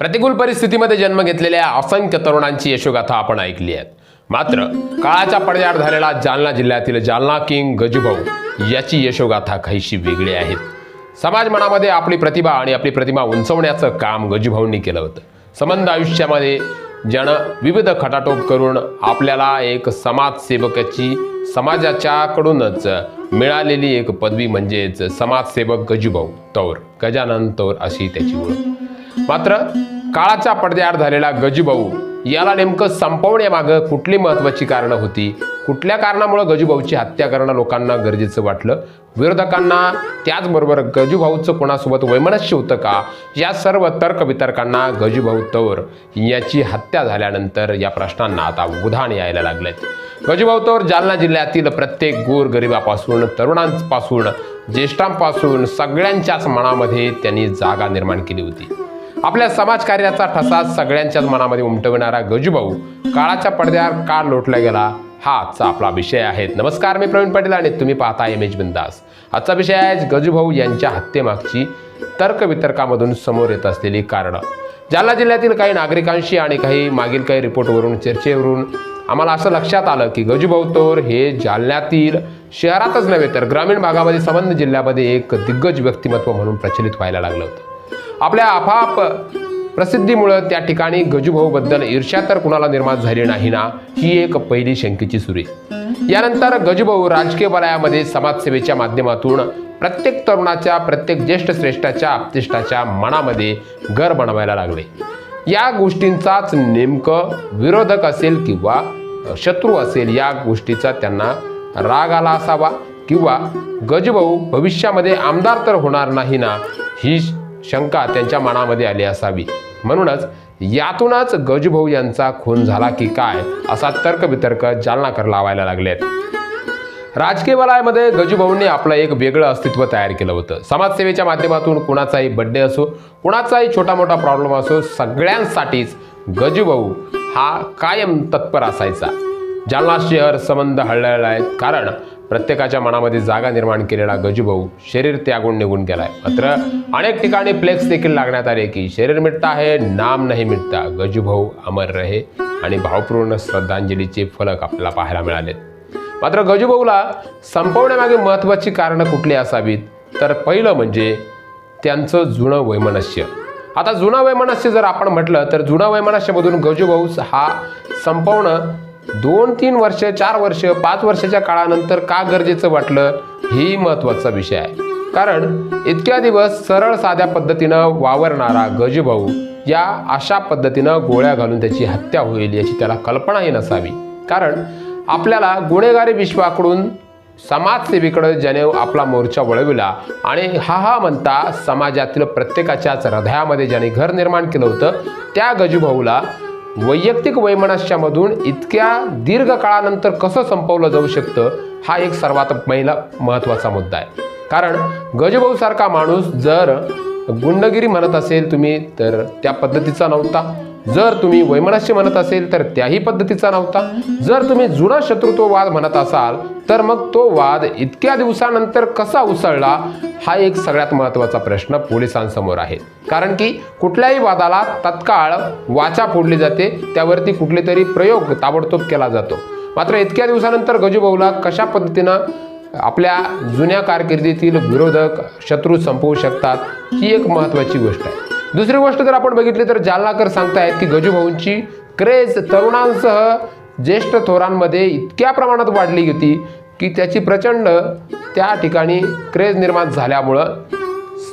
प्रतिकूल परिस्थितीमध्ये जन्म घेतलेल्या असंख्य तरुणांची यशोगाथा आपण ऐकली आहे मात्र काळाच्या पडद्याआड झालेला जालना जिल्ह्यातील जालना किंग गजूभाऊ याची यशोगाथा काहीशी वेगळी आहे. समाज मनामध्ये आपली प्रतिभा आणि आपली प्रतिमा उंचवण्याचं काम गजूभाऊंनी केलं होतं. संबंध आयुष्यामध्ये ज्यानं विविध खटाटोप करून आपल्याला एक समाजसेवकाची समाजाच्याकडूनच मिळालेली एक पदवी म्हणजेच समाजसेवक गजूभाऊ तौर गजानन तौर अशी त्याची ओळख. मात्र काळाच्या पडद्याआड झालेला गजूभाऊ याला नेमकं संपवण्यामागं कुठली महत्त्वाची कारणं होती? कुठल्या कारणामुळं गजूभाऊची हत्या करणं लोकांना गरजेचं वाटलं? विरोधकांना त्याचबरोबर गजूभाऊचं कोणासोबत वैमनस्य होतं का? या सर्व तर्कवितर्कांना गजूभाऊ तौर याची हत्या झाल्यानंतर या प्रश्नांना आता उधाण यायला लागलंय गजूभाऊ तौर जालना जिल्ह्यातील प्रत्येक गोर गरिबापासून तरुणांपासून ज्येष्ठांपासून सगळ्यांच्याच मनामध्ये त्यांनी जागा निर्माण केली होती. आपल्या समाजकार्याचा ठसा सगळ्यांच्याच मनामध्ये उमटविणारा गजूभाऊ काळाच्या पडद्यावर का लोटला गेला? हा आजचा आपला विषय आहे. नमस्कार मी प्रवीण पाटील आणि तुम्ही पाहता एम एच बिंदास. आजचा विषय आहे गजूभाऊ यांच्या हत्येमागची तर्कवितर्कामधून समोर येत असलेली कारणं. जालना जिल्ह्यातील काही नागरिकांशी आणि काही मागील काही रिपोर्टवरून चर्चेवरून आम्हाला असं लक्षात आलं की गजूभाऊ तोर हे जालन्यातील शहरातच नव्हे तर ग्रामीण भागामध्ये संबंध जिल्ह्यामध्ये एक दिग्गज व्यक्तिमत्व म्हणून प्रचलित व्हायला लागलं होतं. आपल्या आपाप प्रसिद्धीमुळं त्या ठिकाणी गजूभाऊबद्दल ईर्ष्या तर कुणाला निर्माण झाली नाही ना ही एक पहिली शंकेची सुरी. यानंतर गजूभाऊ राजकीय वलयामध्ये समाजसेवेच्या माध्यमातून प्रत्येक तरुणाच्या प्रत्येक ज्येष्ठ श्रेष्ठाच्या आपतिष्ठाच्या मनामध्ये घर बनवायला लागले. या गोष्टींचाच नेमकं विरोधक असेल किंवा शत्रू असेल या गोष्टीचा त्यांना राग आला असावा किंवा गजभाऊ भविष्यामध्ये आमदार तर होणार नाही ना ही शंका त्यांच्या मनामध्ये आली असावी. म्हणूनच यातूनच गजभाऊ यांचा खून झाला की काय असा तर्कवितर्क जालनाकर लावायला लागलेत. राजकीय वलयामध्ये गजूभाऊंनी आपलं एक वेगळं अस्तित्व तयार केलं होतं. समाजसेवेच्या माध्यमातून कुणाचाही बड्डे असो कुणाचाही छोटा मोठा प्रॉब्लेम असो सगळ्यांसाठीच गजूभाऊ हा कायम तत्पर असायचा. जालना शहर संबंध हळहळला आहेत कारण प्रत्येकाच्या मनामध्ये जागा निर्माण केलेला गजूभाऊ शरीर त्यागून निघून गेलाय. मात्र अनेक ठिकाणी फ्लेक्स देखील लागण्यात आले की शरीर मिटता आहे नाम नाही मिटता. गजूभाऊ अमर रहे आणि भावपूर्ण श्रद्धांजलीचे फलक आपल्याला पाहायला मिळालेत मात्र गजूभाऊला संपवण्यामागे महत्त्वाची कारणं कुठली असावीत? तर पहिलं म्हणजे त्यांचं जुनं वैमनस्य. आता जुनं वैमनस्य जर आपण म्हटलं तर जुनं वैमनस्यमधून गजूभाऊ हा संपवणं दोन तीन वर्ष चार वर्ष पाच वर्षाच्या काळानंतर का गरजेचं वाटलं हेही महत्त्वाचा विषय आहे. कारण इतक्या दिवस सरळ साध्या पद्धतीनं वावरणारा गजूभाऊ या अशा पद्धतीनं गोळ्या घालून त्याची हत्या होईल याची त्याला कल्पनाही नसावी. कारण आपल्याला गुन्हेगारी विश्वाकडून समाजसेवेकडे ज्याने आपला मोर्चा वळविला आणि हा हा म्हणता समाजातील प्रत्येकाच्याच हृदयामध्ये ज्याने घर निर्माण केलं होतं त्या गजूभाऊला वैयक्तिक वैमनस्यामधून इतक्या दीर्घ काळानंतर कसं संपवलं जाऊ शकतं हा एक सर्वात पहिला महत्त्वाचा मुद्दा आहे. कारण गजभाऊसारखा माणूस जर गुंडगिरी म्हणत असेल तुम्ही तर त्या पद्धतीचा नव्हता. जर तुम्ही वैमनस्य म्हणत असेल तर त्याही पद्धतीचा नव्हता. जर तुम्ही जुना शत्रुत्ववाद म्हणत असाल तर मग तो वाद इतक्या दिवसानंतर कसा उसळला हा एक सगळ्यात महत्त्वाचा प्रश्न पोलिसांसमोर आहे. कारण की कुठल्याही वादाला तत्काळ वाचा फोडली जाते त्यावरती कुठले तरी प्रयोग ताबडतोब केला जातो. मात्र इतक्या दिवसानंतर गजूभाऊला कशा पद्धतीनं आपल्या जुन्या कारकिर्दीतील विरोधक शत्रू संपवू शकतात ही एक महत्त्वाची गोष्ट आहे. दुसरी गोष्ट जर आपण बघितली तर जालनाकर सांगतायत की गजूभाऊंची क्रेज तरुणांसह ज्येष्ठ थोरांमध्ये इतक्या प्रमाणात वाढली होती की त्याची प्रचंड त्या ठिकाणी क्रेज निर्माण झाल्यामुळं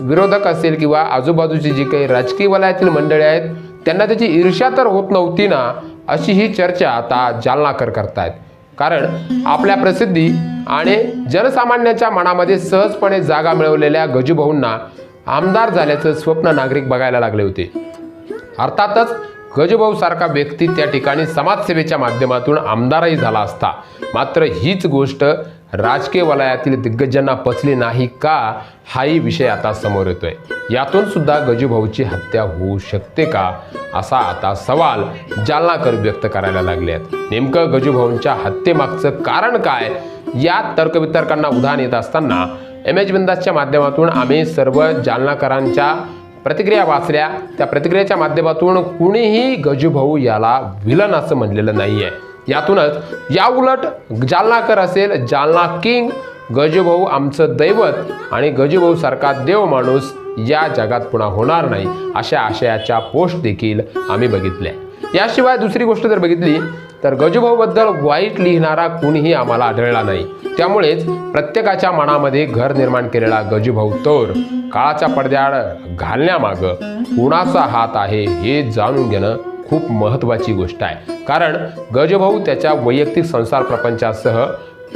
विरोधक असेल किंवा आजूबाजूची जी काही राजकीय वलयातील मंडळी आहेत त्यांना त्याची ईर्ष्या तर होत नव्हती ना अशी ही चर्चा आता जालनाकर करतायत. कारण आपल्या प्रसिद्धी आणि जनसामान्याच्या मनामध्ये सहजपणे जागा मिळवलेल्या गजूभाऊंना आमदार झाल्याचं स्वप्न नागरिक बघायला लागले होते. अर्थातच गजभाऊ सारखा व्यक्ती त्या ठिकाणी समाजसेवेच्या माध्यमातून आमदारही झाला असता. मात्र हीच गोष्ट राजकीय वलयातील दिग्गजांना पचली नाही का हाही विषय आता समोर येतोय. यातून सुद्धा गजूभाऊची हत्या होऊ शकते का असा आता सवाल जालनाकर व्यक्त करायला लागले आहेत. नेमकं गजूभाऊंच्या हत्येमागचं कारण काय? यात तर्कवितर्कांना उधाण येत असताना एम एच बिंदासच्या माध्यमातून आम्ही सर्व जालनाकरांच्या प्रतिक्रिया वाचल्या. त्या प्रतिक्रियेच्या माध्यमातून कुणीही गजूभाऊ याला विलन असं म्हणलेलं नाही आहे यातूनच या उलट जालनाकर असेल जालना किंग गजूभाऊ आमचं दैवत आणि गजूभाऊ सारखा देव माणूस या जगात पुन्हा होणार नाही अशा आशयाच्या पोस्ट देखील आम्ही बघितल्या. याशिवाय दुसरी गोष्ट जर बघितली तर गजूभाऊबद्दल वाईट लिहिणारा कुणीही आम्हाला आढळला नाही. त्यामुळेच प्रत्येकाच्या मनामध्ये घर निर्माण केलेला गजूभाऊ तोर काळाच्या पडद्याआड घालण्यामागं कुणाचा हात आहे हे जाणून घेणं खूप महत्त्वाची गोष्ट आहे. कारण गजभाऊ त्याच्या वैयक्तिक संसार प्रपंचासह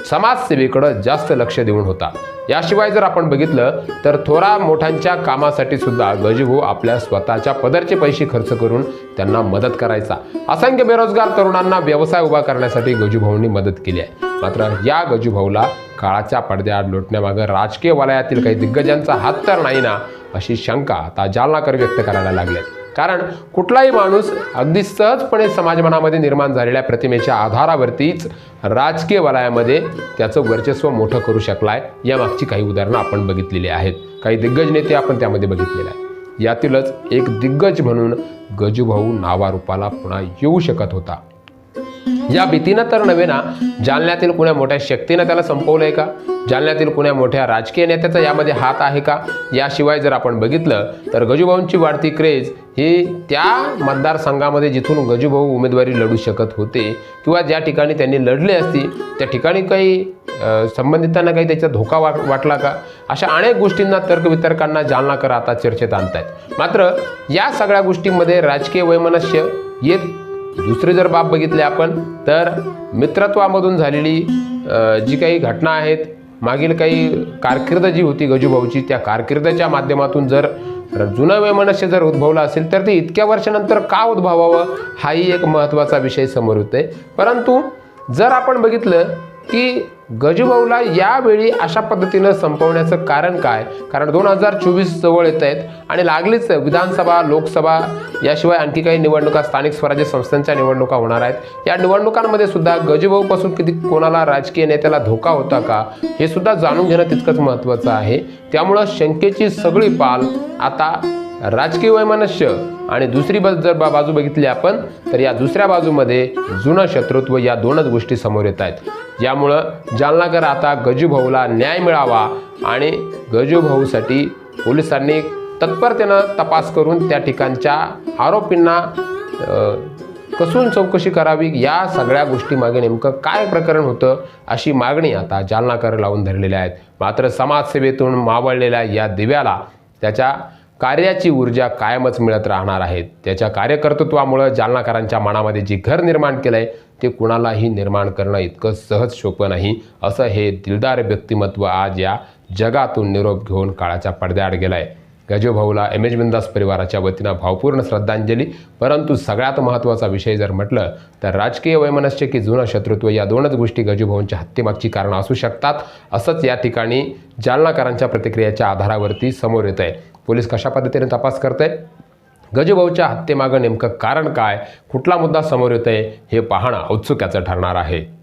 समाजसेवेकडं जास्त लक्ष देऊन होता. याशिवाय जर आपण बघितलं तर थोरा मोठ्यांच्या कामासाठी सुद्धा गजभाऊ आपल्या स्वतःच्या पदरचे पैसे खर्च करून त्यांना मदत करायचा. असंख्य बेरोजगार तरुणांना व्यवसाय उभा करण्यासाठी गजूभाऊंनी मदत केली आहे. मात्र या गजूभाऊला काळाच्या पडद्याआड लोटण्यामागं राजकीय वलयातील काही दिग्गजांचा हात तर नाही ना अशी शंका आता जालनाकर व्यक्त करायला लागले कारण कुठलाही माणूस अगदी सहजपणे समाजमनामध्ये निर्माण झालेल्या प्रतिमेच्या आधारावरतीच राजकीय वलयामध्ये त्याचं वर्चस्व मोठं करू शकलाय. यामागची काही उदाहरणं आपण बघितलेली आहेत. काही दिग्गज नेते आपण त्यामध्ये बघितलेले आहेत यातीलच एक दिग्गज म्हणून गजूभाऊ नावारूपाला पुन्हा येऊ शकत होता. या भीतीनं तर नव्हे ना जालन्यातील कुण्या मोठ्या शक्तीनं त्याला संपवलंय का? जालन्यातील कुण्या मोठ्या राजकीय नेत्याचा यामध्ये हात आहे का? याशिवाय जर आपण बघितलं तर गजूभाऊंची वाढती क्रेज हे त्या मतदारसंघामध्ये जिथून गजूभाऊ उमेदवारी लढू शकत होते किंवा ज्या ठिकाणी त्यांनी लढले असती त्या ठिकाणी काही संबंधितांना काही त्याचा धोका वाट वाटला का? अशा अनेक गोष्टींना तर्कवितर्कांना जालनाकर आता चर्चेत आणतायत. मात्र या सगळ्या गोष्टींमध्ये राजकीय वैमनस्य येत. दुसरी जर बाब बघितली आपण तर मित्रत्वामधून झालेली जी काही घटना आहेत मागील काही कारकीर्द जी होती गजूभाऊची त्या कारकिर्दच्या माध्यमातून जर जुनं वैमनस्य जर उद्भवलं असेल तर ते इतक्या वर्षानंतर का उद्भवावं? हाही एक महत्त्वाचा विषय समोर येतोय. परंतु जर आपण बघितलं की गजूभाऊला यावेळी अशा पद्धतीनं संपवण्याचं कारण काय? कारण दोन हजार चोवीस जवळ येत आहेत आणि लागलीच विधानसभा लोकसभा याशिवाय आणखी काही निवडणुका स्थानिक स्वराज्य संस्थांच्या निवडणुका होणार आहेत. या निवडणुकांमध्ये सुद्धा गजूभाऊपासून किती कोणाला राजकीय नेत्याला धोका होता का? हे सुद्धा जाणून घेणं तितकंच महत्त्वाचं आहे. त्यामुळं शंकेची सगळी पाल आता राजकीय वैमनस्य आणि दुसरी जर बा- बाजू बघितली आपण तर या दुसऱ्या बाजूमध्ये जुनं शत्रुत्व या दोनच गोष्टी समोर येत आहेत. यामुळं जालनाकर आता गजूभाऊला न्याय मिळावा आणि गजूभाऊसाठी पोलिसांनी तत्परतेनं तपास करून त्या ठिकाणच्या आरोपींना कसून चौकशी करावी या सगळ्या गोष्टीमागे नेमकं काय प्रकरण होतं अशी मागणी आता जालनाकर लावून धरलेल्या आहेत. मात्र समाजसेवेतून मावळलेल्या या दिव्याला त्याच्या कार्याची ऊर्जा कायमच मिळत राहणार आहे. त्याच्या कार्यकर्तृत्वामुळं जालनाकरांच्या मनामध्ये जे घर निर्माण केलं आहे ते कुणालाही निर्माण करणं इतकं सहज सोपं नाही असं हे दिलदार व्यक्तिमत्व आज या जगातून निरोप घेऊन काळाच्या पडद्याआड गेलं आहे गजूभाऊला एम एच बिंदास परिवाराच्या वतीनं भावपूर्ण श्रद्धांजली. परंतु सगळ्यात महत्त्वाचा विषय जर म्हटलं तर राजकीय वैमनस्य की जुनं शत्रुत्व या दोनच गोष्टी गजूभाऊंच्या हत्येमागची कारणं असू शकतात असंच या ठिकाणी जालनाकरांच्या प्रतिक्रियेच्या आधारावरती समोर येत आहे पोलीस कशा पद्धतीने तपास करत आहे गजभाऊच्या हत्येमागं नेमकं कारण काय? कुठला मुद्दा समोर येत आहे हे पाहणं औत्सुक्याचं ठरणार आहे.